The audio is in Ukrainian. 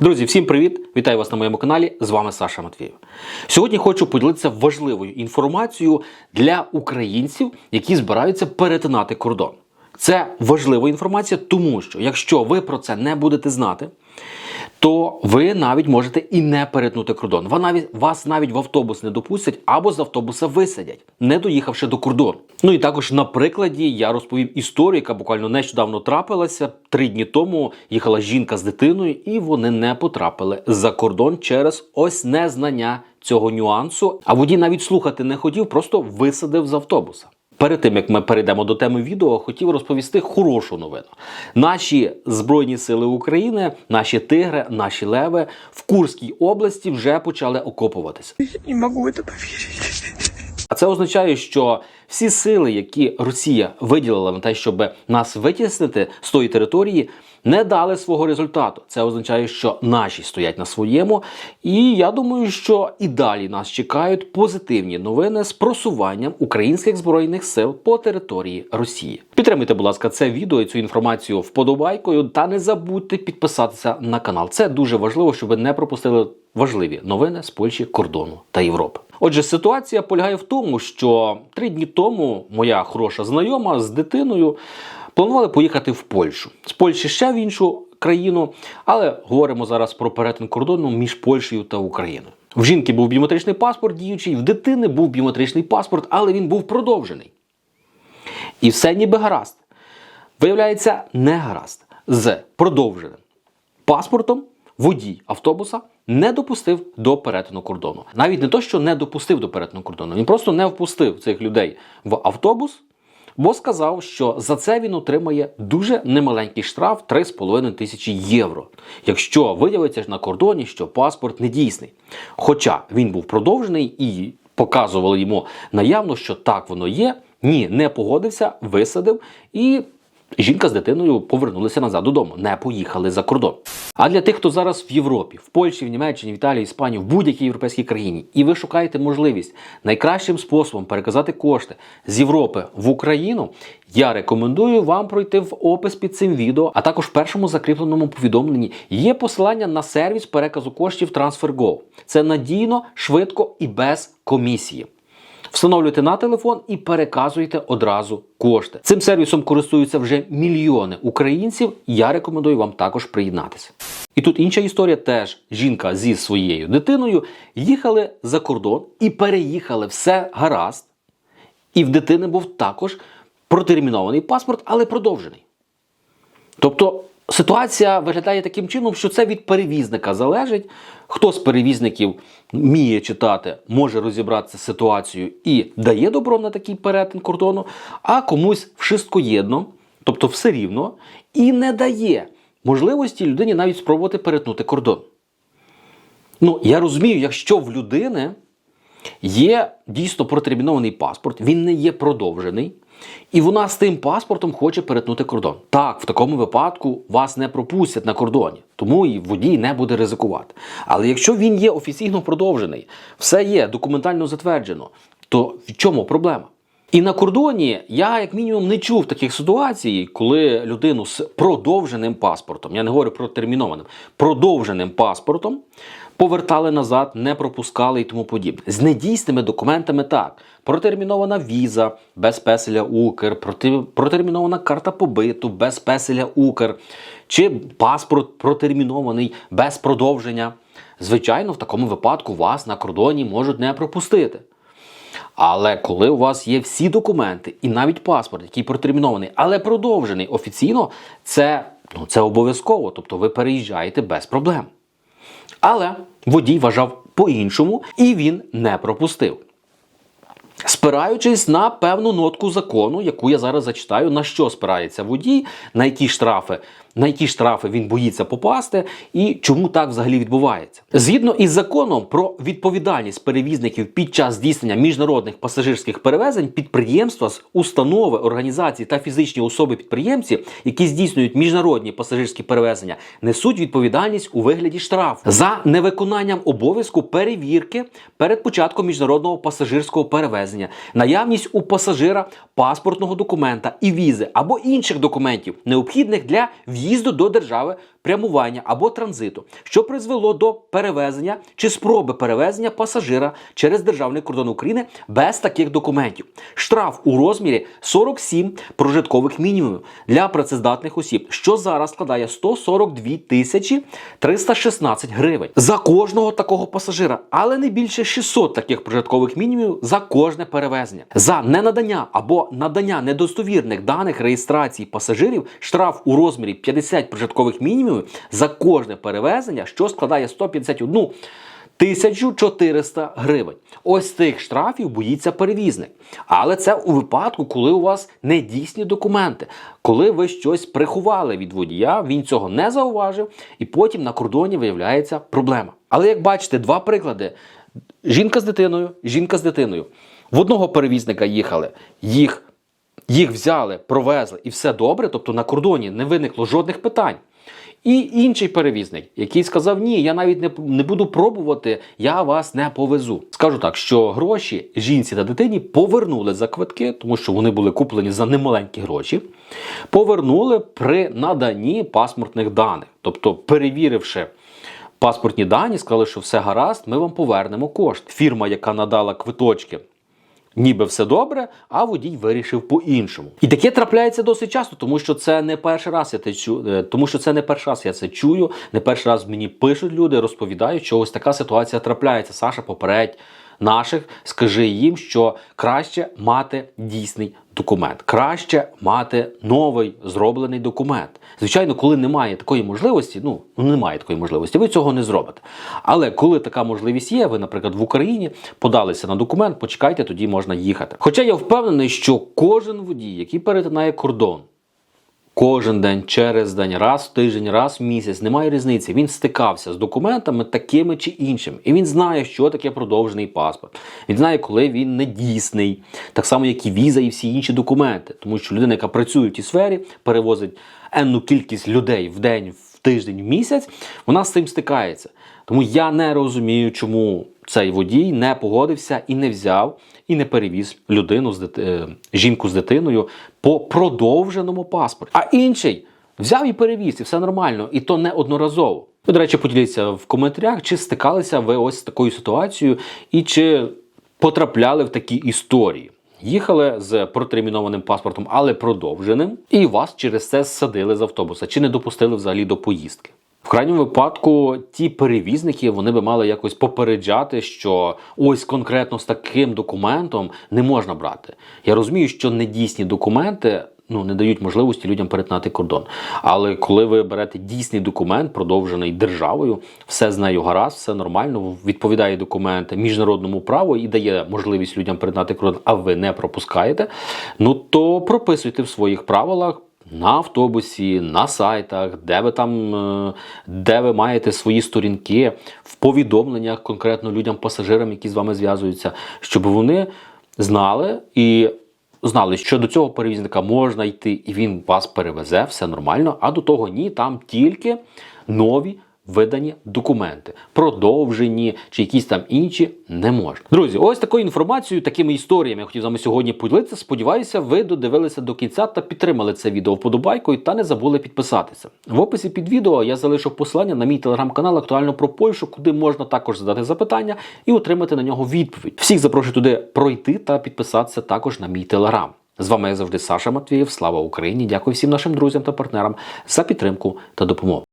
Друзі, всім привіт! Вітаю вас на моєму каналі. З вами Саша Матвієв. Сьогодні хочу поділитися важливою інформацією для українців, які збираються перетинати кордон. Це важлива інформація, тому що якщо ви про це не будете знати, то ви навіть можете і не перетнути кордон. Навіть, вас навіть в автобус не допустять або з автобуса висадять, не доїхавши до кордону. Ну і також на прикладі я розповім історію, яка буквально нещодавно трапилася. Три дні тому їхала жінка з дитиною, і вони не потрапили за кордон через ось незнання цього нюансу. А водій навіть слухати не хотів, просто висадив з автобуса. Перед тим як ми перейдемо до теми відео, хотів розповісти хорошу новину. Наші збройні сили України, наші тигри, наші леви в Курській області вже почали окопуватися. Не можу це повірити. А це означає, що всі сили, які Росія виділила на те, щоб нас витіснити з тої території, не дали свого результату. Це означає, що наші стоять на своєму. І я думаю, що і далі нас чекають позитивні новини з просуванням українських збройних сил по території Росії. Підтримуйте, будь ласка, це відео і цю інформацію вподобайкою, та не забудьте підписатися на канал. Це дуже важливо, щоб ви не пропустили важливі новини з Польщі, кордону та Європи. Отже, ситуація полягає в тому, що три дні тому моя хороша знайома з дитиною планували поїхати в Польщу з Польщі ще в іншу країну, але говоримо зараз про перетин кордону між Польщею та Україною. В жінки був біометричний паспорт діючий, в дитини був біометричний паспорт, але він був продовжений. І все ніби гаразд. Виявляється, не гаразд з продовженим паспортом водій автобуса не допустив до перетину кордону. Навіть не то, що не допустив до перетину кордону, він просто не впустив цих людей в автобус, бо сказав, що за це він отримає дуже немаленький штраф 3,5 тисячі євро, якщо виявиться на кордоні, що паспорт не дійсний. Хоча він був продовжений і показували йому наявно, що так воно є. Ні, не погодився, висадив і Жінка з дитиною повернулися назад додому, не поїхали за кордон. А для тих, хто зараз в Європі, в Польщі, в Німеччині, в Італії, Іспанії, в будь-якій європейській країні, і ви шукаєте можливість найкращим способом переказати кошти з Європи в Україну, я рекомендую вам пройти в опис під цим відео, а також в першому закріпленому повідомленні є посилання на сервіс переказу коштів TransferGo. Це надійно, швидко і без комісії. Встановлюйте на телефон і переказуйте одразу кошти. Цим сервісом користуються вже мільйони українців. Я рекомендую вам також приєднатися. І тут інша історія теж жінка зі своєю дитиною їхали за кордон і переїхали все гаразд. І в дитини був також протермінований паспорт, але продовжений. Тобто ситуація виглядає таким чином, що це від перевізника залежить. Хто з перевізників вміє читати, може розібратися з ситуацією і дає добро на такий перетин кордону, а комусь вшисткоєдно, тобто все рівно, і не дає можливості людині навіть спробувати перетнути кордон. Ну, я розумію, якщо в людини є дійсно протермінований паспорт, він не є продовжений, і вона з тим паспортом хоче перетнути кордон. Так, в такому випадку вас не пропустять на кордоні, тому і водій не буде ризикувати. Але якщо він є офіційно продовжений, все є документально затверджено, то в чому проблема? І на кордоні я, як мінімум, не чув таких ситуацій, коли людину з продовженим паспортом, я не говорю про термінованим, продовженим паспортом повертали назад, не пропускали і тому подібне. З недійсними документами так. Протермінована віза без песеля Укр, протермінована карта побиту без песеля Укр, чи паспорт протермінований без продовження. Звичайно, в такому випадку вас на кордоні можуть не пропустити. Але коли у вас є всі документи і навіть паспорт, який протермінований, але продовжений офіційно, це, ну, це обов'язково. Тобто ви переїжджаєте без проблем. Але водій вважав по-іншому і він не пропустив. Спираючись на певну нотку закону, яку я зараз зачитаю, на що спирається водій, на які штрафи, на які штрафи він боїться попасти, і чому так взагалі відбувається. Згідно із законом про відповідальність перевізників під час здійснення міжнародних пасажирських перевезень, підприємства з установи, організації та фізичні особи-підприємці, які здійснюють міжнародні пасажирські перевезення, несуть відповідальність у вигляді штрафу за невиконанням обов'язку перевірки перед початком міжнародного пасажирського перевезення, наявність у пасажира паспортного документа і візи або інших документів, необхідних для під'їзду до держави прямування або транзиту, що призвело до перевезення чи спроби перевезення пасажира через державний кордон України без таких документів. Штраф у розмірі 47 прожиткових мінімумів для працездатних осіб, що зараз складає 142 тисячі 316 гривень за кожного такого пасажира, але не більше 600 таких прожиткових мінімумів за кожне перевезення. За ненадання або надання недостовірних даних реєстрації пасажирів штраф у розмірі 50 прожиткових мінімумів за кожне перевезення, що складає 151 1400 гривень. Ось тих штрафів боїться перевізник. Але це у випадку, коли у вас недійсні документи, коли ви щось приховали від водія, він цього не зауважив, і потім на кордоні виявляється проблема. Але як бачите, два приклади: жінка з дитиною, жінка з дитиною. В одного перевізника їхали, їх, їх взяли, провезли і все добре, тобто на кордоні не виникло жодних питань. І інший перевізник, який сказав: Ні, я навіть не, не буду пробувати, я вас не повезу. Скажу так, що гроші жінці та дитині повернули за квитки, тому що вони були куплені за немаленькі гроші. Повернули при наданні паспортних даних, тобто перевіривши. Паспортні дані сказали, що все гаразд, ми вам повернемо кошти. Фірма, яка надала квиточки, ніби все добре, а водій вирішив по-іншому. І таке трапляється досить часто, тому що це не перший раз я те чу... е, тому що це не перший раз я це чую. Не перший раз мені пишуть люди, розповідають, що ось така ситуація трапляється. Саша, попередь наших, скажи їм, що краще мати дійсний документ, краще мати новий зроблений документ. Звичайно, коли немає такої можливості, ну ну, немає такої можливості, ви цього не зробите. Але коли така можливість є, ви, наприклад, в Україні подалися на документ, почекайте, тоді можна їхати. Хоча я впевнений, що кожен водій, який перетинає кордон, Кожен день, через день, раз в тиждень, раз в місяць, немає різниці. Він стикався з документами такими чи іншими. І він знає, що таке продовжений паспорт. Він знає, коли він не дійсний, так само, як і віза і всі інші документи. Тому що людина, яка працює в тій сфері, перевозить енну кількість людей в день, в тиждень, в місяць, вона з цим стикається. Тому я не розумію, чому цей водій не погодився і не взяв, і не перевіз людину з дити... е, жінку з дитиною по продовженому паспорті. А інший взяв і перевіз, і все нормально, і то не одноразово. Ви, до речі, поділіться в коментарях, чи стикалися ви ось з такою ситуацією, і чи потрапляли в такі історії. Їхали з протермінованим паспортом, але продовженим, і вас через це зсадили з автобуса, чи не допустили взагалі до поїздки. В крайньому випадку ті перевізники вони би мали якось попереджати, що ось конкретно з таким документом не можна брати. Я розумію, що недійсні документи ну не дають можливості людям перетинати кордон. Але коли ви берете дійсний документ, продовжений державою, все з нею гаразд, все нормально, відповідає документ міжнародному праву і дає можливість людям перетинати кордон, а ви не пропускаєте. Ну то прописуйте в своїх правилах. На автобусі, на сайтах, де ви там, е, де ви маєте свої сторінки, в повідомленнях конкретно людям, пасажирам, які з вами зв'язуються, щоб вони знали і знали, що до цього перевізника можна йти, і він вас перевезе, все нормально. А до того ні, там тільки нові видані документи, продовжені чи якісь там інші не можна. Друзі, ось такою інформацією, такими історіями я хотів з вами сьогодні поділитися. Сподіваюся, ви додивилися до кінця та підтримали це відео вподобайкою та не забули підписатися. В описі під відео я залишу посилання на мій телеграм-канал актуально про Польщу, куди можна також задати запитання і отримати на нього відповідь. Всіх запрошую туди пройти та підписатися також на мій телеграм. З вами як завжди Саша Матвієв. Слава Україні! Дякую всім нашим друзям та партнерам за підтримку та допомогу.